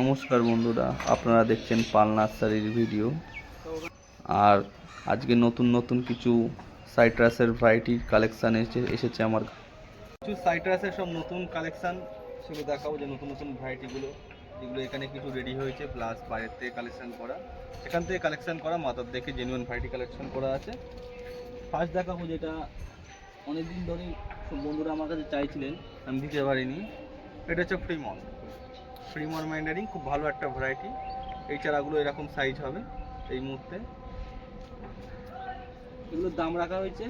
নমস্কার বন্ধুরা, আপনারা দেখছেন পাল নার্সারির ভিডিও। আর আজকে নতুন নতুন কিছু সাইট্রাসের ভ্যারাইটির কালেকশান এসে, এসেছে আমার। কিছু সাইট্রাসের সব নতুন কালেকশান সেগুলো দেখাবো, যে নতুন নতুন ভ্যারাইটিগুলো যেগুলো এখানে কিছু রেডি হয়েছে প্লাস বাইরের থেকে কালেকশান করা। এখান থেকে কালেকশন করা মাথার দেখে জেনুইন ভ্যারাইটি কালেকশান করা আছে। ফার্স্ট দেখাবো যেটা অনেকদিন ধরেই বন্ধুরা আমার কাছে চাইছিলেন, আমি দিতে পারিনি। এটা হচ্ছে ফ্রিমন ফ্রিমন ম্যান্ডারিং খুব ভালো একটা ভ্যারাইটি এই চারাগুলো এরকম সাইজ হবে এই মুহূর্তে। এগুলোর দাম রাখা হয়েছে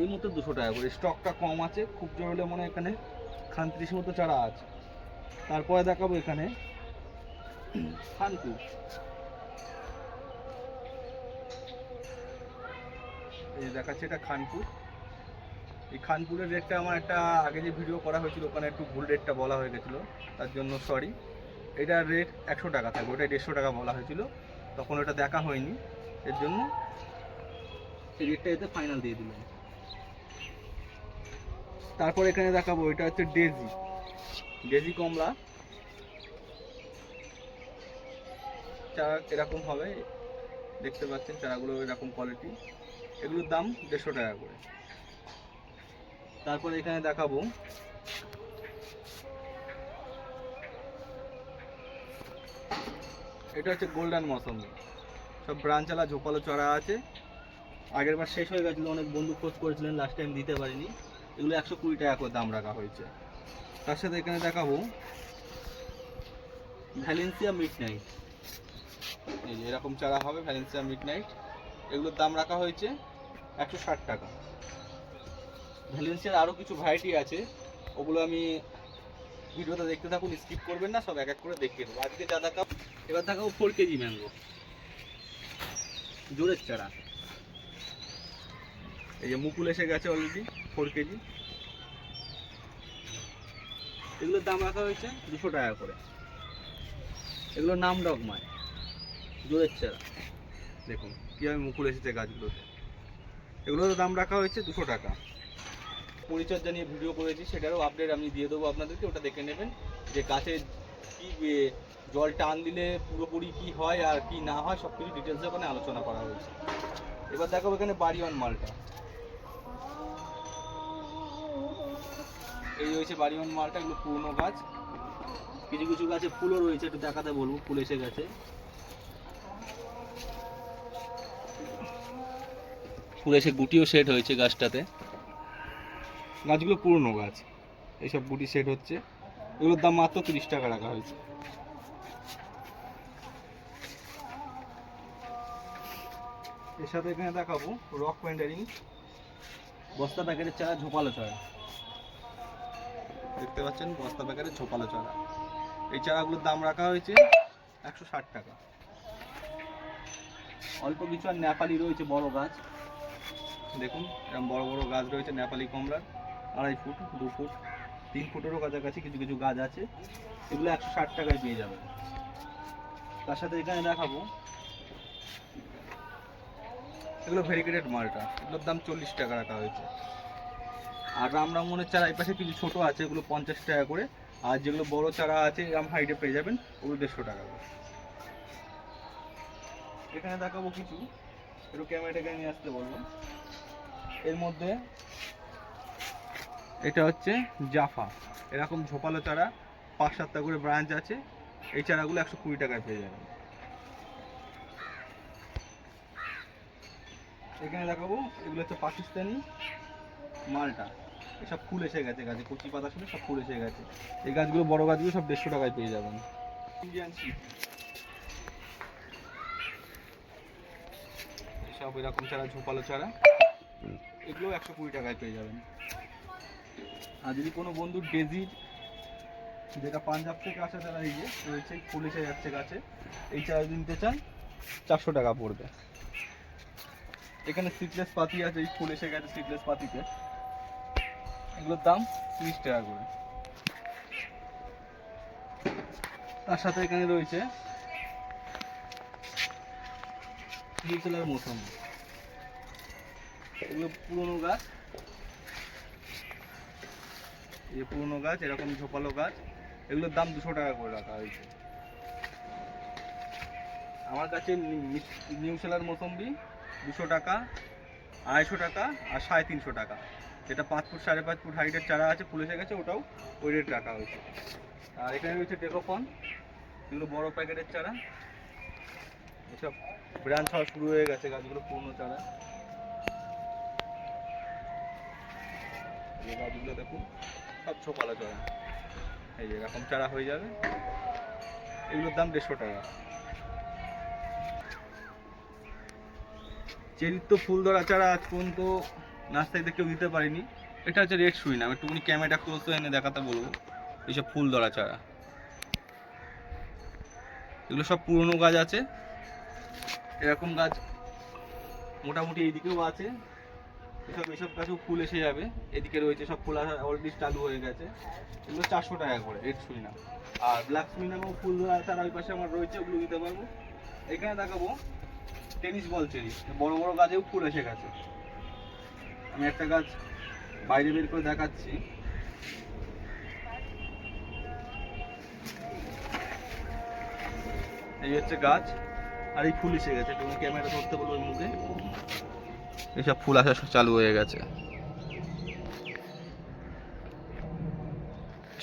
এই মুহূর্তে দুশো টাকা করে। স্টকটা কম আছে, খুব জোর হলে মনে হয় এখানে খানত্রিশ মতো চারা আছে। তারপরে দেখাবো এখানে খানকু দেখাচ্ছে এটা খানপুর এই খানপুরের রেটটা আমার একটা আগে যে ভিডিও করা হয়েছিল, ওখানে একটু ভুল রেটটা বলা হয়ে গেছিল, তার জন্য সরি এটার রেট একশো টাকা থাকবে ওটা দেড়শো টাকা বলা হয়েছিল। তখন ওটা দেখা হয়নি, এর জন্য এই রেটটা এতে ফাইনাল দিয়ে দিলাম। তারপর এখানে দেখাবো, এটা হচ্ছে ডেজি ডেজি কমলা। চারা এরকম হবে, দেখতে পাচ্ছেন, চারাগুলো এরকম কোয়ালিটি এগুলোর দাম দেড়শো টাকা করে। তারপরে এখানে দেখাবো। এটা হচ্ছে গোল্ডেন মৌসুমি। সব ব্রাঞ্চালা ঝোপালো চড়া আছে। আগের বার শেষ হয়ে গেছিল, অনেক বন্ধু খোঁজ করেছিলেন লাস্ট টাইম দিতে পারিনি। এগুলো একশো কুড়ি টাকা করে দাম রাখা হয়েছে। তার সাথে এখানে দেখাবো ভ্যালেন্সিয়া মিড নাইট এরকম চারা হবে ভ্যালেন্সিয়া মিড নাইট এগুলোর দাম রাখা হয়েছে একশো ষাট টাকা। ভ্যালেন্সিয়ার আরও কিছু ভ্যারাইটি আছে, ওগুলো আমি ভিডিওটা দেখতে থাকুন স্কিপ করবেন না, সব এক এক করে দেখিয়ে দেবো। আজকে যা দেখাবো এবার দেখাবো ফোর কেজি ম্যাঙ্গো জোরের চারা। এই যে মুকুল এসে গেছে অলরেডি ফোর কেজি। এগুলোর দাম রাখা হয়েছে দুশো টাকা করে। এগুলোর নাম ডগমায় জোরের চারা। দেখুন, কীভাবে মুকুল এসেছে গাছগুলোতে। এগুলোর দাম রাখা হয়েছে দুশো টাকা। পরিচর্যা নিয়ে ভিডিও করেছি, সেটারও আপডেট আমি দিয়ে দেবো আপনাদেরকে, ওটা দেখে নেবেন যে গাছে কী জল টান দিলে পুরোপুরি কি হয় আর কি না হয় সব কিছু ডিটেলসে ওখানে আলোচনা করা হয়েছে। এবার দেখাবো এখানে বাড়িওয়ান মালটা। এই রয়েছে বাড়িওয়ান মালটা, এগুলো পুরনো গাছ। কিছু কিছু গাছে ফুলও রয়েছে, একটু দেখাতে বলব, ফুল এসে গেছে। ফুল এসে গুটিও সেট হয়েছে গাছটাতে। গাছগুলো পুরনো গাছ। এইসব গুটি সেট হচ্ছে। এগুলোর দাম মাত্র তিরিশ টাকা রাখা হয়েছে। এর সাথে এখানে দেখাবো রক প্যান্ডারিং বস্তা প্যাকেটের চারা ঝোপালো চারা। দেখতে পাচ্ছেন বস্তা প্যাকেটের ঝোপালো চারা। এই চারাগুলোর দাম রাখা হয়েছে একশো ষাট টাকা। অল্প কিছু আর নেপালি রয়েছে বড় গাছ। দেখুন এরকম বড় বড় গাছ রয়েছে নেপালি কমলার আড়াই ফুট, দু ফুট, তিন ফুটেরও কাছাকাছি কিছু কিছু গাছ আছে। এগুলো একশো ষাট টাকায় পেয়ে যাবেন তার সাথে এখানে দেখাবো। এগুলো ভেরিকেটেড মালটা। এগুলোর দাম চল্লিশ টাকা রাখা হয়েছে। আর রামরামনের চারা এই পাশে কিছু ছোট আছে, এগুলো পঞ্চাশ টাকা করে। আর যেগুলো বড় চারা আছে, এরকম হাইটে পেয়ে যাবেন, ওগুলো দেড়শো টাকা করে। এখানে দেখাবো কিছু। একটু ক্যামেরাটাকে নিয়ে আসতে বলব এর মধ্যে এটা হচ্ছে জাফা। এরকম ঝোপালো চারা, পাঁচ সাতটা করে ব্রাঞ্চ আছে। এই চারাগুলো একশো কুড়ি টাকায় পেয়ে যাবেন। এখানে দেখাবো, এগুলো হচ্ছে পাকিস্তানি মালটা। এসব ফুল এসে গেছে গাছে, কচি পাতা ছিল, সব ফুল এসে গেছে। এই গাছগুলো, বড় গাছগুলো সব দেড়শো টাকায় পেয়ে যাবেন। ইন্ডিয়ান শিপ এরকম চারা, ঝোপালো চারা এগুলো একশো কুড়ি টাকায় পেয়ে যাবেন। আর যদি কোনো বন্ধু ডেজির যেটা পাঞ্জাব থেকে আসা তারা এই যে রয়েছে ফুল যাচ্ছে গাছে এই চারা যদি নিতে চান, চারশো টাকা পড়বে। এখানে সিটলেস পাতি আছে, এই ফুল গেছে সিটলেস পাতিতে। এগুলোর দাম তিরিশ টাকা করে। তার সাথে এখানে রয়েছে মৌসুম। এগুলো পুরনো গাছ। এই পুরনো গাছ, এরকম ঝোপালো গাছ, এগুলোর দাম দুশো টাকা করে রাখা হয়েছে। আমার কাছে নিউ সেলার মোসম্বি দুশো টাকা, আড়াইশো টাকা আর সাড়ে তিনশো টাকা। যেটা পাঁচ ফুট, সাড়ে পাঁচ ফুট হাইটের চারা আছে, ফুল গেছে, ওটাও ওই রেট রাখা হয়েছে। আর এখানে রয়েছে টেকোফন, এগুলো বড় প্যাকেটের চারা। এসব ব্রাঞ্চ হওয়া শুরু হয়ে গেছে গাছগুলো, পুরনো চারা। গাছগুলো দেখুন। সব ছোপালা চারা এই এরকম চারা হয়ে যাবে। এগুলোর দাম দেড়শো টাকা। চেরির তো ফুল ধরা চারা আজ পর্যন্ত নার্সারিতে কেউ দিতে পারিনি। এটা হচ্ছে রেড সুইন আমি একটুখানি ক্যামেরা ক্লোজ এনে দেখাতে বলব। এইসব ফুল ধরা চারা। এগুলো সব পুরনো গাছ আছে। এরকম গাছ মোটামুটি এইদিকেও আছে। এসব এসব গাছেও ফুল এসে যাবে। এদিকে রয়েছে সব ফুল আসা অলরেডি চালু হয়ে গেছে। এগুলো চারশো টাকা করে রেড সুইনা আর ব্ল্যাক সুইনামও ফুল চারা ওই পাশে আমার রয়েছে, ওগুলো দিতে পারব। এখানে দেখাবো টেনিস বল চেরি বড় বড় গাছেও ফুল এসে গেছে। আমি একটা গাছ বাইরে বের করে দেখাচ্ছি। এই হচ্ছে গাছ। আর এই ফুল এসে গেছে। তুমি ক্যামেরা ধরতে বলব মুখে এইসব ফুল আসা চালু হয়ে গেছে।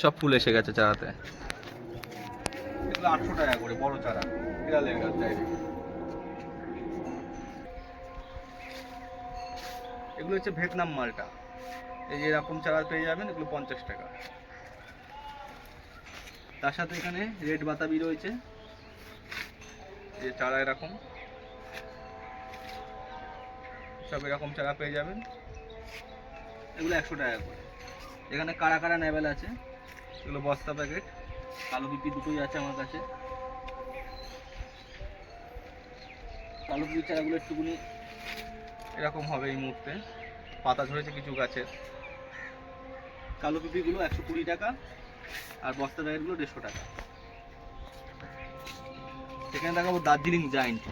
সব ফুল এসে গেছে চারাতে। এগুলো আটশো টাকা করে, বড় চারা, বিড়ালের গাছ এগুলো হচ্ছে ভিয়েতনাম মালটা। এই যে এরকম চারা পেয়ে যাবেন, এগুলো পঞ্চাশ টাকা। তার সাথে এখানে রেড বাতাবি রয়েছে। যে চারা এরকম। সব এরকম চারা পেয়ে যাবেন। এগুলো একশো টাকা করে। এখানে কারা কারা নেবেল আছে? এগুলো বস্তা প্যাকেট। কালো পিপি দুটোই আছে আমার কাছে। কালো পিপি চারাগুলো একটুকুনি এরকম হবে এই মুহূর্তে। পাতা ঝরেছে কিছু গাছের। কালো পিপিগুলো একশো কুড়ি টাকা আর বস্তা প্যাকেটগুলো দেড়শো টাকা। সেখানে দেখাবো দার্জিলিং জাইন্ট।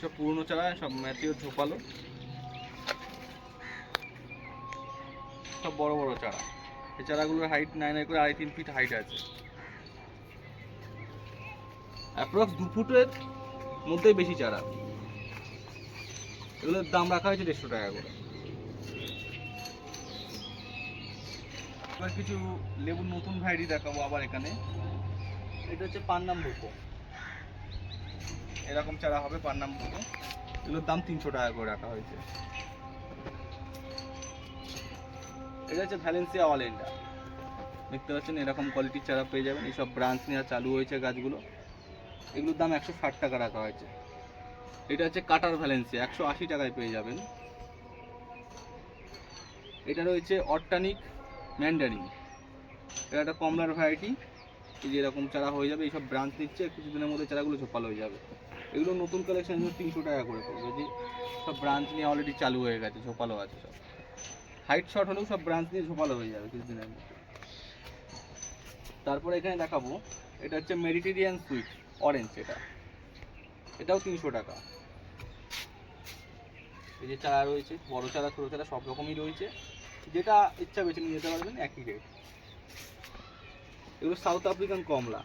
সব পুরনো চারা, সব ম্যাথিও ঝোপালো। সব বড় বড় চারা। এই চারাগুলোর হাইট নাই নাই করে আড়াই তিন ফিট হাইট আছে। অ্যাপ্রক্স দু ফুটের মধ্যেই বেশি চারা। এগুলোর দাম রাখা হয়েছে দেড়শো টাকা করে। কিছু লেবুর নতুন ভ্যারাইটি দেখাবো আবার এখানে। এটা হচ্ছে পান্নাম ভুকো এরকম চারা হবে পান্নাম এগুলোর দাম তিনশো টাকা করে রাখা হয়েছে। এটা হচ্ছে ভ্যালেন্সিয়া অল ইন্ডিয়া দেখতে পাচ্ছেন, এরকম কোয়ালিটির চারা পেয়ে যাবেন। এইসব ব্রাঞ্চ নেওয়া চালু হয়েছে গাছগুলো। এগুলোর দাম একশো ষাট টাকা রাখা হয়েছে। এটা হচ্ছে কাটার ভ্যালেন্সিয়া একশো আশি টাকায় পেয়ে যাবেন। এটা রয়েছে অর্টানিক ম্যান্ডারিন এটা একটা কমলার ভ্যারাইটি এই যে এরকম চারা হয়ে যাবে, এইসব ব্রাঞ্চ নিচ্ছে, কিছুদিনের মধ্যে চারাগুলো ঝোপাল হয়ে যাবে। এগুলো নতুন কালেকশন তিনশো টাকা করে পড়বে। যে সব ব্রাঞ্চ নিয়ে অলরেডি চালু হয়ে গেছে, ঝোপালো আছে সব। হাইট শর্ট হলেও সব ব্রাঞ্চ নিয়ে ঝোপালো হয়ে যাবে কিছুদিনের মধ্যে। তারপরে এখানে দেখাবো, এটা হচ্ছে মেডিটেরিয়ান সুইট অরেঞ্জ এটা। এটাও তিনশো টাকা। এই যে চারা রয়েছে, বড় চারা, ছোটো চারা, সব রকমই রয়েছে। যেটা ইচ্ছা বেছে নিয়ে যেতে পারবেন, একই রেট এগুলো সাউথ আফ্রিকান কমলা।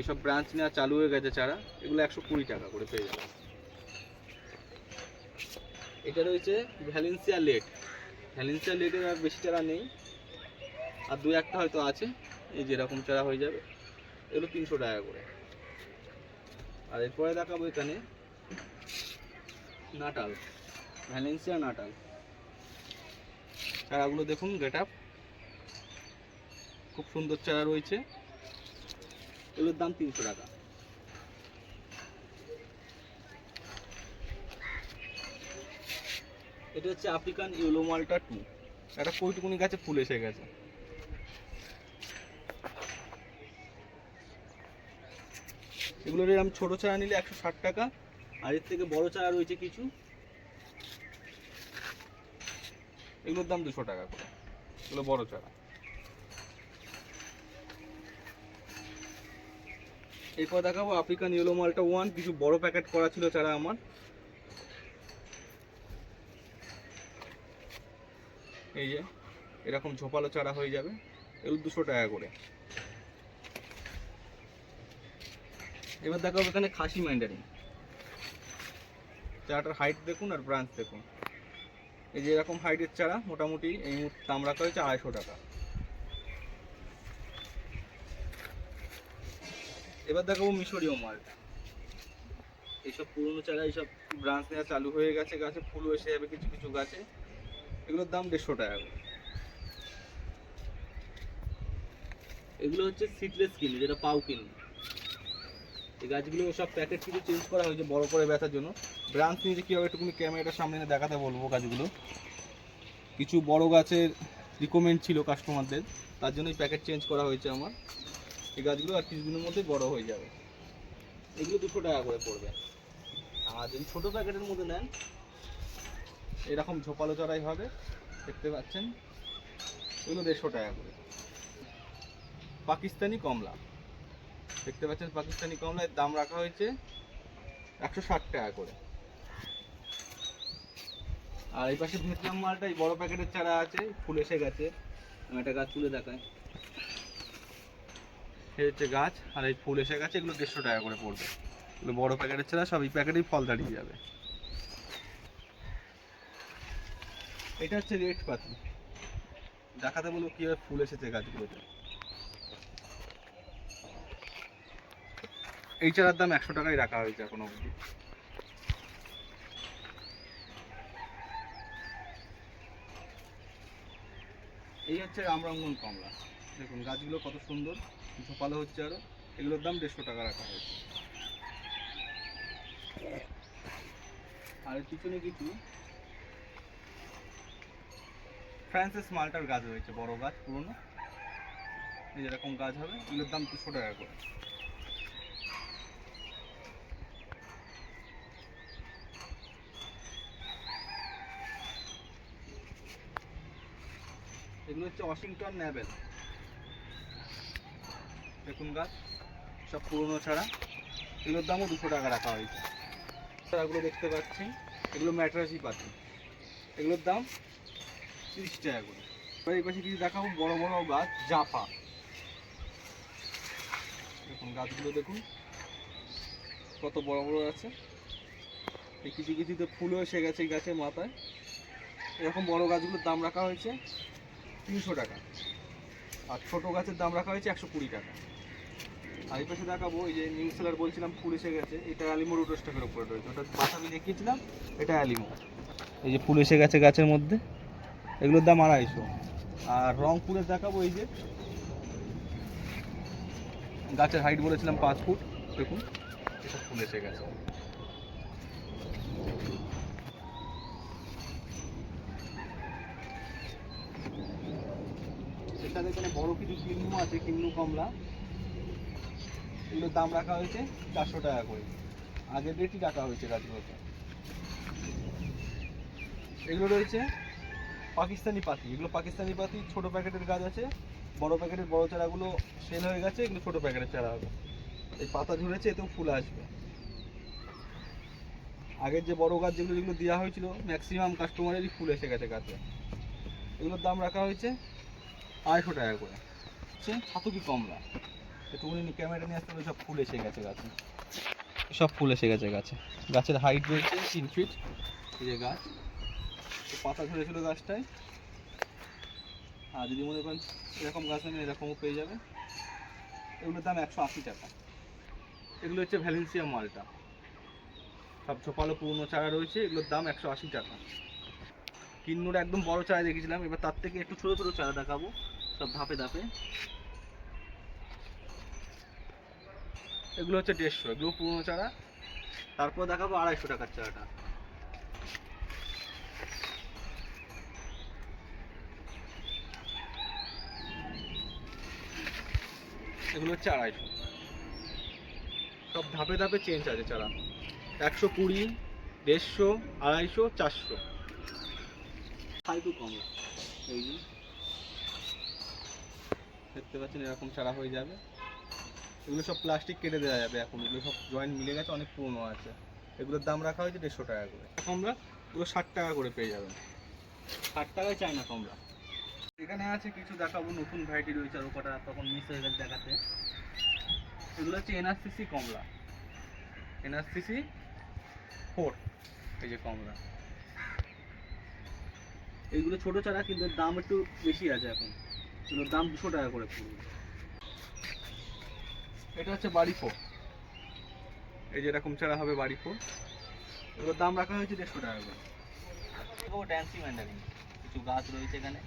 এসব ব্রাঞ্চ নেওয়া চালু হয়ে গেছে চারা, এগুলো একশো কুড়ি টাকা করে পেয়ে যাবে। এটা রয়েছে ভ্যালেন্সিয়া লেট ভ্যালেন্সিয়া লেটের আর বেশি চারা নেই। আর দু একটা হয়তো আছে, এই যেরকম চারা হয়ে যাবে। এগুলো তিনশো টাকা করে। আর এরপরে দেখাবো এখানে নাটাল ভ্যালেন্সিয়া নাটাল। চারাগুলো দেখুন গেট আপ খুব সুন্দর চারা রয়েছে। এগুলোর দাম তিনশো টাকা। এটা হচ্ছে আফ্রিকান ইয়েলো মালটা টু। একটা কইটুকুনি গাছে ফুল এসে গেছে। এগুলোর এরকম ছোট চারা নিলে একশো ষাট টাকা আর এর থেকে বড় চারা রয়েছে কিছু। এগুলোর দাম দুশো টাকা করে। এগুলো বড় চারা এরপর দেখাবো আফ্রিকান ইয়েলো মালটা ওয়ান কিছু বড় প্যাকেট করা ছিল চারা আমার। এই যে, এরকম ঝোপালো চারা হয়ে যাবে, এগুলো দুশো টাকা করে। এবার দেখো এখানে খাসি ম্যান্ডারিন চারাটার হাইট দেখুন আর ব্রাঞ্চ দেখুন। এই যে এরকম হাইটের চারা, মোটামুটি এই মুহূর্তে রাখা হয়েছে আড়াইশো টাকা। এবার দেখাবো মিশরীয় মালটা এইসব পুরনো চারা, এইসব ব্রাঞ্চ নেওয়া চালু হয়ে গেছে গাছে, ফুলও এসে যাবে কিছু কিছু গাছে। এগুলোর দাম দেড়শো টাকা এগুলো হচ্ছে সিডলেস কিনি, যেটা পাও কিনি। এই গাছগুলো সব প্যাকেট কিছু চেঞ্জ করা হয়েছে বড় করে ব্যথার জন্য। ব্রাঞ্চ নিয়ে কীভাবে একটুকুনি ক্যামেরাটার সামনে দেখাতে বলব গাছগুলো। কিছু বড় গাছের রিকমেন্ড ছিল কাস্টমারদের তার জন্যই প্যাকেট চেঞ্জ করা হয়েছে আমার। এই গাছগুলো আর কিছুদিনের মধ্যে বড় হয়ে যাবে। এগুলো দুশো টাকা করে পড়বে। আর যদি ছোটো প্যাকেটের মধ্যে নেন, এরকম ঝোপালো চড়াই হবে, দেখতে পাচ্ছেন? এগুলো দেড়শো টাকা করে। পাকিস্তানি কমলা। দেখতে পাচ্ছেন পাকিস্তানি কমলার দাম রাখা হয়েছে একশো ষাট টাকা করে। আর এই পাশে ভিয়েতনাম মালটা, এই বড় প্যাকেটের চারা আছে, ফুল এসে গেছে। আমি একটা গাছ তুলে দেখাই। এই হচ্ছে গাছ, আর এই ফুল এসে গেছে, এগুলো দেড়শো টাকা করে পড়বে। এগুলো বড় প্যাকেটের চারা সব এই প্যাকেটেই ফল দাঁড়িয়ে যাবে। এটা হচ্ছে রেড পাতি দেখাতে বলব কীভাবে ফুল এসেছে গাছগুলোতে। এই চারার দাম একশো টাকাই রাখা হয়েছে এখন অবধি। এই হচ্ছে রামরঙ্গন কমলা। দেখুন, গাছগুলো কত সুন্দর। ঝোপালো হচ্ছে আরও। এগুলোর দাম দেড়শো টাকা রাখা হয়েছে। আর পিছনে কিছু। ফ্রান্সিস মাল্টার গাছ রয়েছে, বড় গাছ, পুরনো। যেরকম গাছ হবে, এগুলোর দাম দুশো টাকা করে। এগুলো হচ্ছে ওয়াশিংটন ন্যাবেল। দেখুন গাছ, সব পুরনো ছাড়া। এগুলোর দামও দুশো টাকা রাখা হয়েছে। চারাগুলো দেখতে পাচ্ছি। এগুলো ম্যাট্রাসি পাতি এগুলোর দাম তিরিশ টাকা করে। এবার এই পাশে কিছু দেখাবো। বড় বড় গাছ, জাফা। দেখুন গাছগুলো, দেখুন। কত বড় বড় আছে। এই কিছু কিছুতে ফুলও এসে গেছে গাছের মাথায়। এরকম বড় গাছগুলোর দাম রাখা হয়েছে তিনশো টাকা। আর ছোটো গাছের দাম রাখা হয়েছে একশো কুড়ি টাকা। আর এই পাশে দেখাবো, এই যে নিউ সেলার বলছিলাম, ফুল এসে গেছে, এটা অ্যালিমো রুটো স্টকের উপরে রয়েছে। ওটা বাতাবি দেখিয়েছিলাম, এটা অ্যালিমো এই যে ফুল এসে গেছে গাছের মধ্যে, এগুলোর দাম আড়াইশো। আর রংপুরে দেখাবো, এই যে গাছের হাইট বলেছিলাম পাঁচ ফুট, দেখুন, এটা ফুল এসে গেছে। এখানে বড় কিছু কিন্নু আছে, কিন্নু কমলা। এগুলোর দাম রাখা হয়েছে চারশো টাকা করে। আগের রেটই রাখা হয়েছে গাছগুলোতে এগুলো রয়েছে পাকিস্তানি পাতি। এগুলো পাকিস্তানি পাতি, ছোট প্যাকেটের গাছ আছে, বড় প্যাকেটের বড় চারাগুলো সেল হয়ে গেছে, এগুলো ছোট প্যাকেটের চারা হবে। এই পাতা ঝরেছে এতেও ফুল আসবে। আগের যে বড় গাছ যেগুলো যেগুলো দেওয়া হয়েছিল ম্যাক্সিমাম কাস্টমারেরই ফুল এসে গেছে গাছে। এগুলোর দাম রাখা হয়েছে আড়াইশো টাকা করে। হচ্ছে ছাতুকি কমলা। একটুখানি ক্যামেরা নিয়ে আসতে সব ফুল এসে গেছে গাছে। সব ফুল এসে গেছে গাছে। গাছের হাইট রয়েছে তিন ফিট এই যে গাছ। পাতা ঝরেছিল গাছটায়। আর যদি মনে করেন এরকম গাছ নেন এরকমও পেয়ে যাবে। এগুলোর দাম একশো আশি টাকা। এগুলো হচ্ছে ভ্যালেন্সিয়া মালটা। সব ছোপালো পুরনো চারা রয়েছে, এগুলোর দাম একশো আশি টাকা। কিন্নুর একদম বড় চারা দেখেছিলাম। এবার তার থেকে একটু ছোটো ছোটো চারা দেখাবো, সব ধাপে ধাপে। এগুলো হচ্ছে দেড়শো, এগুলো পুরনো চারা। তারপর দেখাবো আড়াইশো টাকার চারাটা। এগুলো হচ্ছে আড়াইশো। সব ধাপে ধাপে চেঞ্জ আছে চারা। একশো কুড়ি, দেড়শো, আড়াইশো, চারশো। এই দেখতে পাচ্ছেন এরকম চারা হয়ে যাবে। এগুলো সব প্লাস্টিক কেটে দেওয়া যাবে এখন। এগুলো সব জয়েন্ট মিলে গেছে, অনেক পুরনো আছে। এগুলোর দাম রাখা হয়েছে দেড়শো টাকা করে। কমলা এগুলো ষাট টাকা করে পেয়ে যাবেন ষাট টাকায় চাই না কমলা এখানে আছে কিছু দেখাবো, নতুন ভ্যারাইটি রয়েছে আর ওটা তখন মিস হয়ে গেছে দেখাতে। এগুলো হচ্ছে এনআরসিসি কমলা। এনআরসিসি ফোর এই যে কমলা। এইগুলো ছোট চারা, কিন্তু দাম একটু বেশি আছে এখন। এগুলোর দাম দুশো টাকা করে পড়বে। এটা হচ্ছে বাড়ি ফোর। এই যে এরকম চারা হবে বাড়ি ফোর। এগুলোর দাম রাখা হয়েছে দেড়শো টাকা করে। ড্যান্সি ম্যান্ডারিন কিছু গাছ রয়েছে এখানে।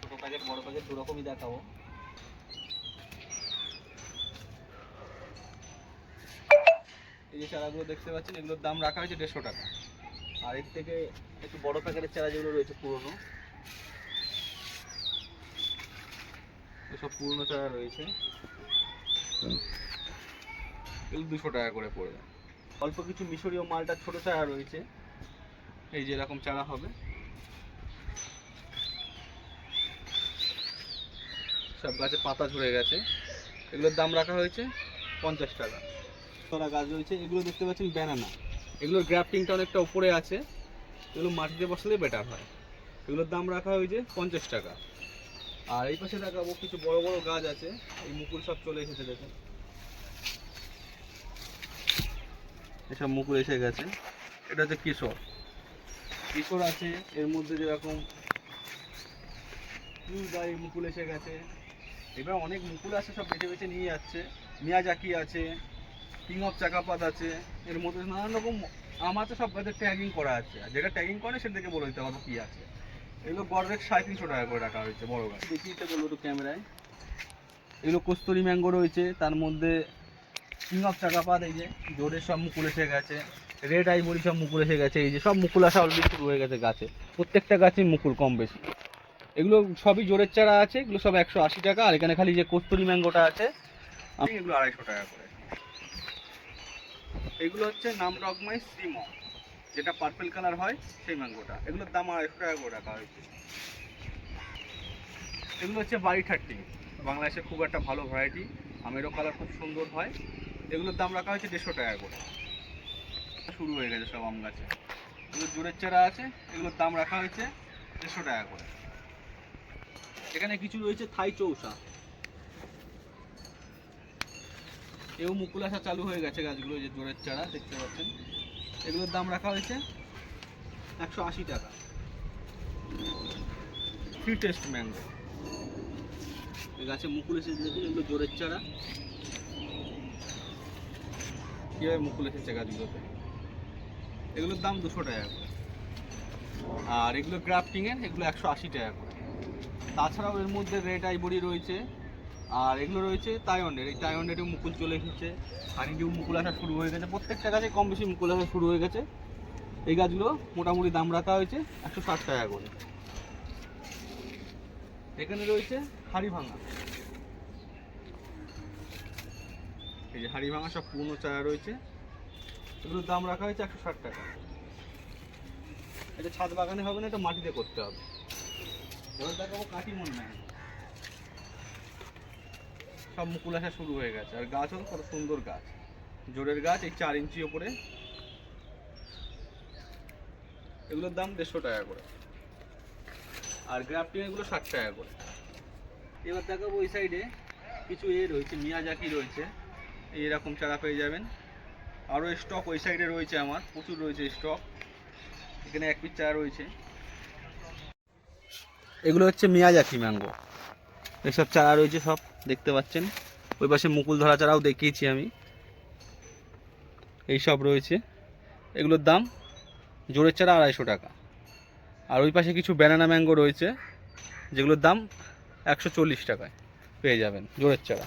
ছোটো প্যাকেট বড় প্যাকেট দু রকমই দেখাবো। এই যে চারাগুলো দেখতে পাচ্ছেন এগুলোর দাম রাখা হয়েছে দেড়শো টাকা। আর এর থেকে একটু বড় প্যাকেটের চারা যেগুলো রয়েছে পুরনো। সব পুরনো চারা রয়েছে। দুশো টাকা করে পড়বে। অল্প কিছু মিশরীয় মালটা ছোট চারা রয়েছে। এই যে এরকম চারা হবে। সব গাছে পাতা ঝরে গেছে। এগুলোর দাম রাখা হয়েছে পঞ্চাশ টাকা। তোরা গাছ রয়েছে এগুলো দেখতে পাচ্ছেন ব্যানানা। এগুলোর গ্রাফটিংটা অনেকটা উপরে আছে। এগুলো মাটিতে বসালে বেটার হয়। এগুলোর দাম রাখা হয়েছে পঞ্চাশ টাকা। আর এই পাশে দেখাবো কিছু বড় বড় গাছ আছে। এই মুকুল সব চলে এসেছে দেখুন। এসব মুকুল এসে গেছে। এটা হচ্ছে কিশোর। কিশোর আছে এর মধ্যে যেরকম মুকুল এসে গেছে। এবার অনেক মুকুল আছে সব বেছে বেছে নিয়ে যাচ্ছে। মিয়াজাকি আছে কিং অফ চাকাপাত আছে এর মধ্যে নানান রকম আম আছে সব গাছের ট্যাগিং করা আছে। আর যেটা ট্যাগিং করে সেটাকে বলে দিতে হবে কি আছে। এগুলো গড়রেক সাড়ে তিনশো টাকা করে রাখা হয়েছে বড় গাছ। দেখি এটা বলব একটু ক্যামেরায়। এগুলো কস্তুরি ম্যাঙ্গো রয়েছে তার মধ্যে কিং অফ চাকাপাত এই যে জোরের সব মুকুল এসে গেছে রেড আইবরি সব মুকুল এসে গেছে এই যে সব মুকুল আসা অলরেডি শুরু হয়ে গেছে গাছে। প্রত্যেকটা গাছে মুকুল কম বেশি। এগুলো সবই জোরের চারা আছে এগুলো সব একশো আশি টাকা আর এখানে খালি যে কস্তুরি ম্যাঙ্গোটা আছে আমি এগুলো আড়াইশো টাকা করে এগুলো হচ্ছে নাম ডগমাই শ্রীম যেটা পার্পেল কালার হয়, সেই ম্যাঙ্গোটা এগুলোর দাম আড়াইশো টাকা করে রাখা হয়েছে। এগুলো হচ্ছে বাড়ি থার্টি। বাংলাদেশে খুব একটা ভালো ভ্যারাইটি আমেরও কালার খুব সুন্দর হয়। এগুলোর দাম রাখা হয়েছে দেড়শো টাকা করে। শুরু হয়ে গেছে সব আম গাছে। এগুলো জোরের চারা আছে, এগুলোর দাম রাখা হয়েছে দেড়শো টাকা করে। এখানে কিছু রয়েছে থাই চৌসা। এও মুকুল আসা চালু হয়ে গেছে গাছগুলো যে জোরের চারা, দেখতে পাচ্ছেন। এগুলোর দাম রাখা হয়েছে একশো আশি টাকা। ফ্রি টেস্ট ম্যাঙ্গো গাছে মুকুল এসেছে দেখুন, এগুলো জোরের চারা। কীভাবে মুকুল এসেছে গাছগুলোতে? এগুলোর দাম দুশো টাকা করে। আর এগুলো গ্রাফটিংয়ের এগুলো একশো আশি টাকা করে। তাছাড়াও এর মধ্যে রেড আইবরি রয়েছে। আর এগুলো রয়েছে তাইওয়ানের এই তাইওয়ানের মুকুল চলে এসেছে। হানিডিউ মুকুল আসা শুরু হয়ে গেছে। প্রত্যেকটা গাছে কম বেশি মুকুল আসা শুরু হয়ে গেছে। এই গাছগুলো মোটামুটি দাম রাখা হয়েছে একশো ষাট টাকা করে। এখানে রয়েছে হাড়ি ভাঙা। এই যে হাড়ি ভাঙা সব পুরনো চারা রয়েছে। এগুলোর দাম রাখা হয়েছে একশো ষাট টাকা। এটা ছাদ বাগানে হবে না, এটা মাটিতে করতে হবে। এবার দেখাবো কাঠি মন নাই সব মুকুল আসা শুরু হয়ে গেছে। আর গাছও কত সুন্দর গাছ। জোরের গাছ, এই চার ইঞ্চি ওপরে। এগুলোর দাম দেড়শো টাকা করে। আর গ্রাফটিং এগুলো ষাট টাকা করে। এবার দেখাবো ওই সাইডে কিছু এ রয়েছে, মিয়াজাকি রয়েছে। এই এরকম চারা পেয়ে যাবেন। আরও স্টক ওই সাইডে রয়েছে আমার, প্রচুর রয়েছে স্টক। এখানে এক পিস চারা রয়েছে। এগুলো হচ্ছে মিয়াজাকি ম্যাঙ্গো। এসব চারা রয়েছে সব। দেখতে পাচ্ছেন। ওই পাশে মুকুল ধরা চারাও দেখিয়েছি আমি। এই সব রয়েছে। এগুলোর দাম জোরের চারা আড়াইশো টাকা। আর ওই পাশে কিছু ব্যানানা ম্যাঙ্গো রয়েছে, যেগুলোর দাম একশো চল্লিশ টাকায় পেয়ে যাবেন জোরের চারা।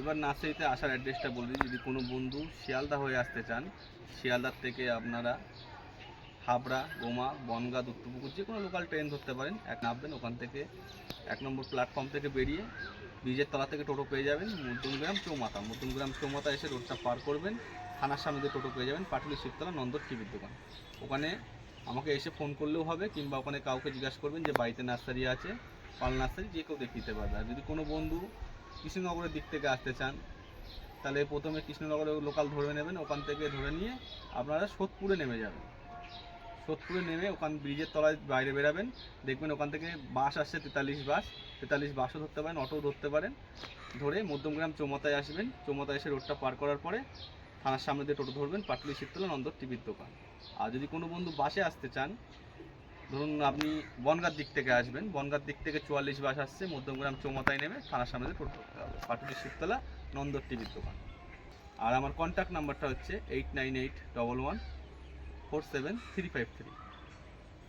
এবার নার্সারিতে আসার অ্যাড্রেসটা বলি যদি কোনো বন্ধু শিয়ালদা হয়ে আসতে চান, শিয়ালদার থেকে আপনারা হাবড়া, গোমা, বনগা, দত্তপুকুর, যে কোনো লোকাল ট্রেন ধরতে পারেন। এক নামবেন, ওখান থেকে এক নম্বর প্ল্যাটফর্ম থেকে বেরিয়ে ব্রিজের তলা থেকে টোটো পেয়ে যাবেন। মধ্যমগ্রাম চৌমাথা। মধ্যমগ্রাম চৌমাথা এসে রোডটা পার করবেন। থানার সামনে দিয়ে টোটো পেয়ে যাবেন পাটুলি শিবতলা, নন্দর টিভির দোকান। ওখানে আমাকে এসে ফোন করলেও হবে, কিংবা ওখানে কাউকে জিজ্ঞাসা করবেন যে বাড়িতে নার্সারি আছে, পাল নার্সারি যে কেউ দেখিয়ে দিতে পারবে। আর যদি কোনো বন্ধু কৃষ্ণনগরের দিক থেকে আসতে চান, তাহলে প্রথমে কৃষ্ণনগরের লোকাল ধরে নেবেন। ওখান থেকে ধরে নিয়ে আপনারা সোদপুরে নেমে যাবেন। সোদপুরে নেমে ওখান ব্রিজের তলায় বাইরে বেরাবেন। দেখবেন ওখান থেকে বাস আসছে তেতাল্লিশ বাস। তেতাল্লিশ বাসও ধরতে পারেন, অটোও ধরতে পারেন। ধরে মধ্যমগ্রাম চৌমাতায় আসবেন। চৌমাতায় এসে রোডটা পার করার পরে থানার সামনে দিয়ে টোটো ধরবেন, পাটলি শীতলা নন্দর টিভির দোকান। আর যদি কোনো বন্ধু বাসে আসতে চান, ধরুন আপনি বনগার দিক থেকে আসবেন। বনগার দিক থেকে চুয়াল্লিশ বাস আসছে, মধ্যমগ্রাম চৌমাথায় নেমে থানার সামনে দিয়ে টোটো পাটলি শীতলা নন্দর টিভির দোকান। আর আমার কন্ট্যাক্ট নাম্বারটা হচ্ছে eight nine eight double one four seven three five three.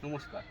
নমস্কার।